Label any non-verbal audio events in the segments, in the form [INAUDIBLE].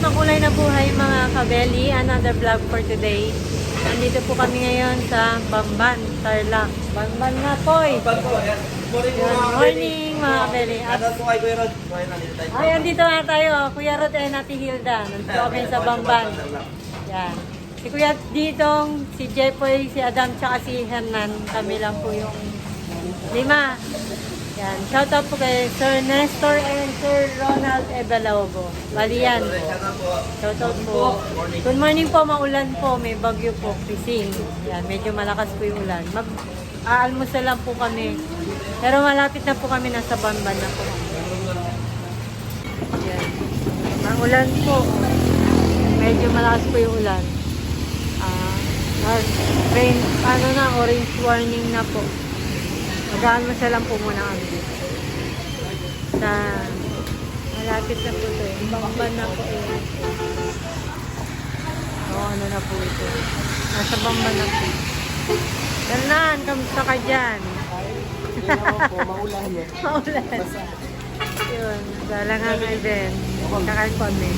Makulay na buhay mga kabeli. Another vlog for today. Nandito po kami ngayon sa Bamban, Tarlac. Bamban na po eh. Good morning mga kabeli. Ay, andito na tayo. Kuya Rod and Ate Hilda. Nandito kami sa Bamban. Yan. Si Kuya Ditong, si Jepoy, si Adam, tsaka si Hernan. Kami lang po yung lima. Yan. Shout out po kay Sir Nestor and Sir Ronald Ebelaubo. Bali yan. Shout out po. Good morning po, maulan po. May bagyo po, fishing. Yan, medyo malakas po yung ulan. Mag aalmusal lang po kami. Pero malapit na po kami, nasa Bamban na po. Yan. Maulan po. Medyo malakas po yung ulan. Ah, uh, rain, ano na, orange warning na po. Magaan mo lang po muna kami dito. Sa malapit na po ito eh. Bamban na po eh. Oo, ano na po ito. Nasa bamban na po. Dalan, kamusta ka dyan? Maulan eh. Maulan. Yun, dalangan nga din. Kakain po kami.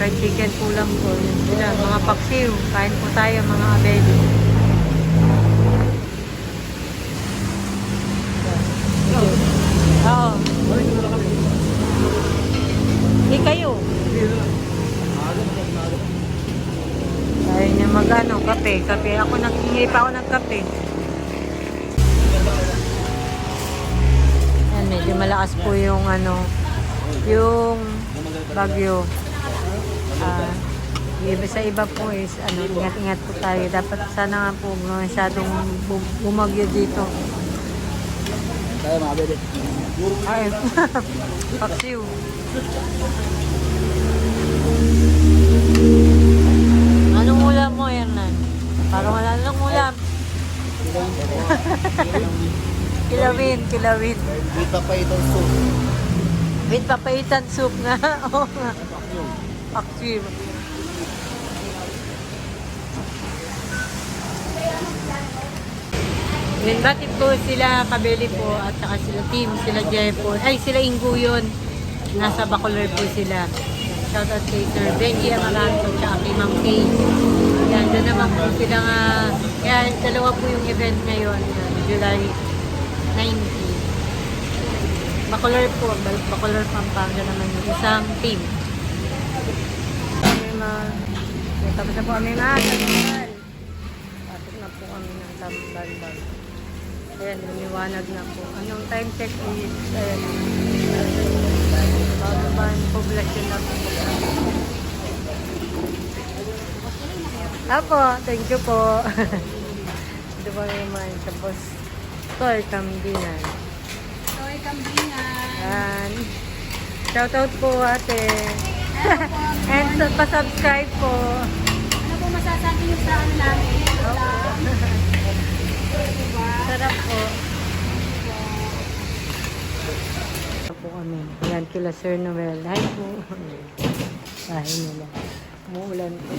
Fried chicken po lang po. Yun sila, mga paksiw. Kain po tayo mga abeli. Oo. Hindi kayo. Ayaw niya mag-ano, kape. Kape. Ako naghingi pa ako ng kape. Yan, medyo malakas po yung ano, yung bagyo. Ah, iba sa iba po is ano, ingat-ingat po tayo. Dapat sana nga po masyadong bu- bumagyo dito. Tayo mga bebe. Ay, [LAUGHS] paksiw. Anong ulam mo, Hernan? Parang wala nang ulam. [LAUGHS] kilawin, kilawin. Dito pa itong soup. With papaitan soup nga. [LAUGHS] Oo nga. Yun, bakit po sila Kabeli po at saka sila team, sila Jepo, ay sila Ingo yun. Nasa Bacolor po sila. Shout out kay Sir Benji Amaranto at kay Ma'am Kay. Yan, doon naman po sila nga, kaya dalawa po yung event ngayon, July 19. Bacolor po, Bacolor Pampanga naman yung isang team. Kami ma, tapos na po kami tambal. Pasok na po kami ng tambal. Ayan, lumiwanag na po. Anong time check is, ayan, Bagaman, poblasyon na po. Apo, thank you po. [LAUGHS] Ito po naman sa boss. Toy Kambinan. Toy Kambingan. Yan. Shoutout po ate. [LAUGHS] And so, pa-subscribe po. Ano po masasabi niyo sa ano namin? [LAUGHS] Sarap po. Ito po kami. Yan, kila Sir Noel. Hi po. Bahay nila. Umuulan po.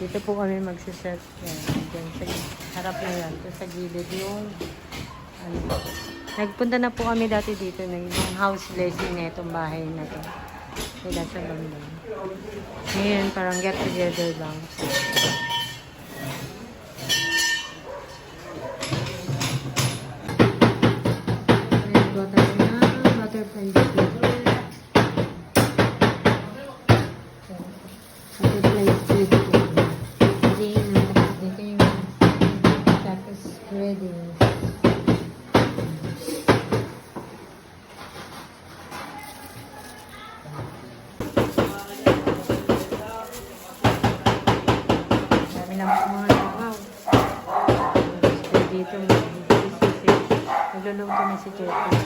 Dito po kami magsiset. Yan. Diyan sa harap na yan. Ito sa gilid yung ano. Nagpunta na po kami dati dito ng house blessing na itong bahay na to. Sila sa Bamban. Ngayon, parang get together lang. Nagluluto na si Jeffrey.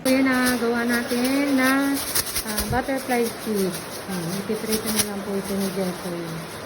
Ito yung nagawa natin na ah, butterfly squid. Hmm, ipiprito na lang po ito ni Jeffrey.